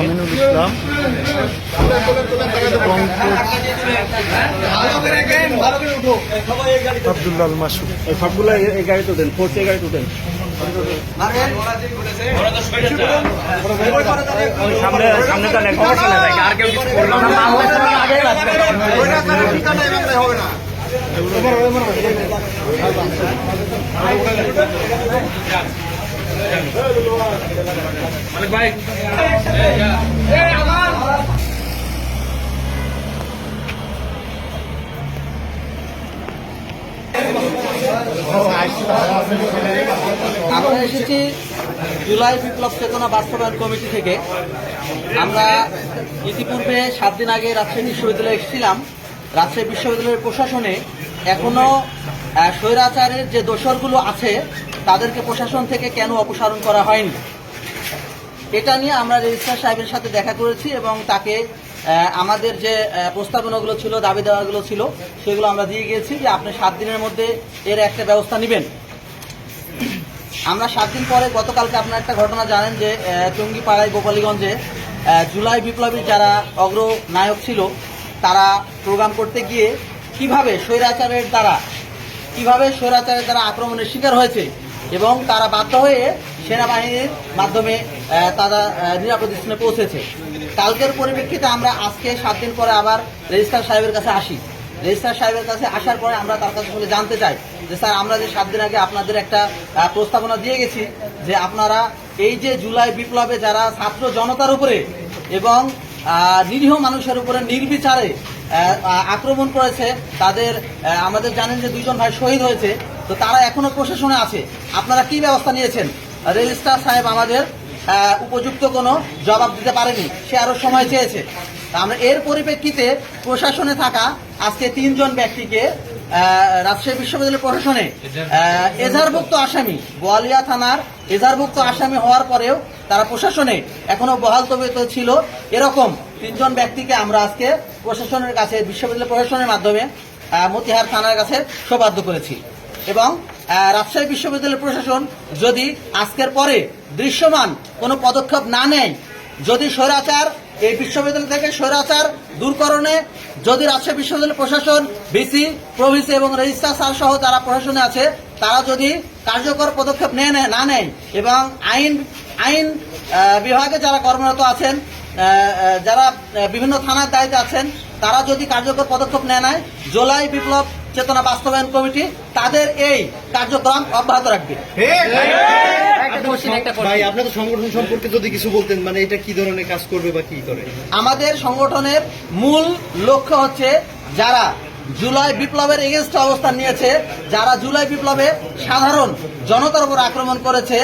আমিনুল ইসলাম আব্দুল্লাহ মাসুদ। সবগুলো এই গাড়িতে উঠেন ফোর্স এই গাড়িতে উঠেন সামনে সামনে আর কেউ কিছু করল না। আমরা এসেছি জুলাই বিপ্লব চেতনা বাস্তবায়ন কমিটি থেকে। আমরা ইতিপূর্বে সাত দিন আগে রাজশাহী বিশ্ববিদ্যালয়ে এসেছিলাম। রাজশাহী বিশ্ববিদ্যালয়ের প্রশাসনে এখনও স্বৈরাচারের যে দোসরগুলো আছে, তাদেরকে প্রশাসন থেকে কেন অপসারণ করা হয়নি? এটা নিয়ে আমরা রেজিস্ট্রার সাহেবের সাথে দেখা করেছি এবং তাকে আমাদের যে প্রস্তাবনাগুলো ছিল, দাবি দেওয়াগুলো ছিল, সেগুলো আমরা দিয়ে গিয়েছি যে আপনি সাত দিনের মধ্যে এর একটা ব্যবস্থা নেবেন। আমরা সাত দিন পরে গতকালকে আপনার একটা ঘটনা জানেন যে টঙ্গিপাড়ায় গোপালীগঞ্জে জুলাই বিপ্লবীর যারা অগ্রনায়ক ছিল, তারা প্রোগ্রাম করতে গিয়ে কীভাবে স্বৈরাচারের দ্বারা, কীভাবে স্বৈরাচারের দ্বারা আক্রমণের শিকার হয়েছে এবং তারা বাধ্য হয়ে সেনাবাহিনীর মাধ্যমে তারা নিরাপদ স্থানে পৌঁছেছে। কালকের পরিপ্রেক্ষিতে আমরা আজকে সাত দিন পরে আবার রেজিস্ট্রার সাহেবের কাছে আসি। রেজিস্ট্রার সাহেবের কাছে আসার পরে আমরা তার কাছে জানতে চাই যে, স্যার, আমরা যে সাত দিন আগে আপনাদের একটা প্রস্তাবনা দিয়ে গেছি যে, আপনারা এই যে জুলাই বিপ্লবে যারা ছাত্র জনতার উপরে এবং নিরীহ মানুষের উপরে নির্বিচারে আক্রমণ করেছে তাদের আমাদের জানেন যে দুইজন ভাই শহীদ হয়েছে তো তারা এখনও প্রশাসনে আছে। আপনারা কি ব্যবস্থা নিয়েছেন? রেজিস্ট্রার সাহেব আমাদের উপযুক্ত কোনো জবাব দিতে পারেনি সে আরও সময় চেয়েছে। আমরা এর পরিপ্রেক্ষিতে প্রশাসনে থাকা আজকে তিনজন ব্যক্তিকে রাজশাহী বিশ্ববিদ্যালয় প্রশাসনে আহ, এজাহারভুক্ত আসামি গোয়ালিয়া থানার এজাহারভুক্ত আসামি হওয়ার পরেও তারা প্রশাসনে এখনও বহাল তবিয়ত ছিল। এরকম তিনজন ব্যক্তিকে আমরা আজকে প্রশাসনের কাছে, বিশ্ববিদ্যালয় প্রশাসনের মাধ্যমে মতিহার থানার কাছে সৌবাধ্য করেছি। এবং রাজশাহী বিশ্ববিদ্যালয় প্রশাসন যদি আজকের পরে দৃশ্যমান কোনো পদক্ষেপ না নেয়, যদি স্বৈরাচার, এই বিশ্ববিদ্যালয় থেকে স্বৈরাচার দূরকরণে, যদি রাজশাহী বিশ্ববিদ্যালয় প্রশাসন, ভিসি, প্রভিসি এবং রেজিস্ট্রার স্যার সহ যারা প্রশাসনে আছে, তারা যদি কার্যকর পদক্ষেপ নেয়, না নেয় এবং আইন আইন বিভাগে যারা কর্মরত আছেন যারা বিভিন্ন থানার দায়িত্বে আছেন তারা যদি কার্যকর পদক্ষেপ নেয় নেয় জোলাই বিপ্লব চেতনা বাস্তবায়ন কমিটি তাদের এই কার্যক্রম অব্যাহত রাখবে। ভাই সংগঠন সম্পর্কে যদি কিছু বলতেন মানে এটা কি ধরনের কাজ করবে বা কি করে? আমাদের সংগঠনের মূল লক্ষ্য হচ্ছে যারা জুলাই বিপ্লবের এগেনস্ট অবস্থান নিয়েছে। যারা জুলাই বিপ্লবে সাধারণ জনতার উপর আক্রমণ করেছে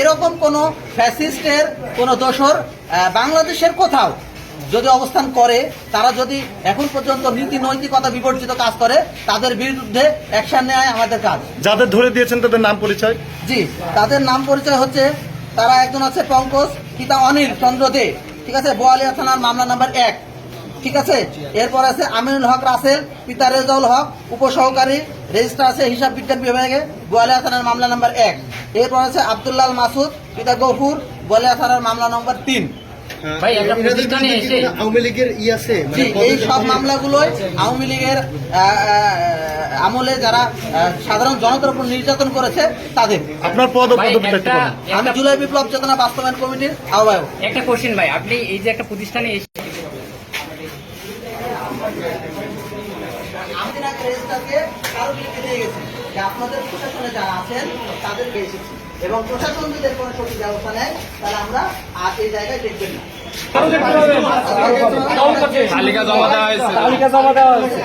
এরকম কোনো ফ্যাসিস্টের কোনো আহ, বাংলাদেশের কোথাও যদি অবস্থান করে তারা যদি এখন পর্যন্ত নীতি নৈতিকতা বিবর্জিত কাজ করে তাদের বিরুদ্ধে অ্যাকশন নেয় আমাদের কাজ। যাদের ধরে দিয়েছেন তাদের নাম পরিচয়? জি তাদের নাম পরিচয় হচ্ছে তারা একজন আছে পঙ্কজ পিতা অনিল চন্দ্র দে ঠিক আছে? বোয়ালিয়া থানার মামলা নাম্বার এক। ঠিক আছে? এরপর আছে আমিনুল হক রাসেল পিতা রেজাউল হক উপসহকারী রেজিস্ট্রার আছে হিসাব বিজ্ঞান বিভাগে বোয়ালিয়া থানার মামলা নাম্বার এক। এরপর আছে আব্দুল্লাল মাসুদ পিতা গফুর বোয়ালিয়া থানার মামলা নম্বর তিন। আওয়ামী লীগের ই আছে? মানে এই সব মামলাগুলোই আওয়ামী লীগের আহ, আহ, আমলে যারা সাধারণ জনতার উপর নির্যাতন করেছে তাদের। আপনার পদ আমি জুলাই বিপ্লব চেতনা বাস্তবায়ন কমিটির আহ্বায়ক। একটা কোশ্চেন ভাই আপনি এই যে একটা প্রতিষ্ঠানে এসে আমি রেজিস্টারকে কারও লিখে নিয়ে গেছে। যে আপনাদের প্রশাসনে যারা আছেন তাদেরকে এসেছি এবং প্রশাসন যদি কোনো সঠিক ব্যবস্থা নেয় তাহলে আমরা আর এই জায়গায় দেখবেন না। তালিকা জমা দেওয়া হয়েছে। তালিকা জমা দেওয়া হয়েছে।